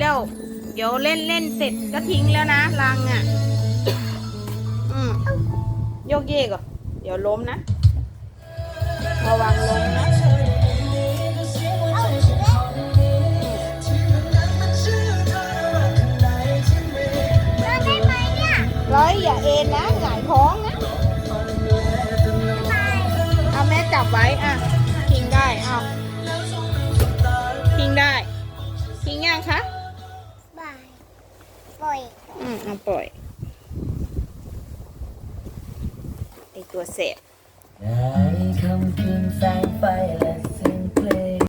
แล้ว เดี๋ยวเล่นเล่นเสร็จก็ทิ้งแล้วนะรังอะ อืมโยกเยกเหรอเดี๋ยวล้มนะระวังล้มนะแล้วไหมเนี่ยร้อยอย่าเอ็นนะหงายท้องนะไปเอาแม่จับไว้อะพิงได้เอาพิงได้พิงยังคะ ปล่อยอืมเอาปล่อยไอตัวเสพในคำคืนแสงไฟ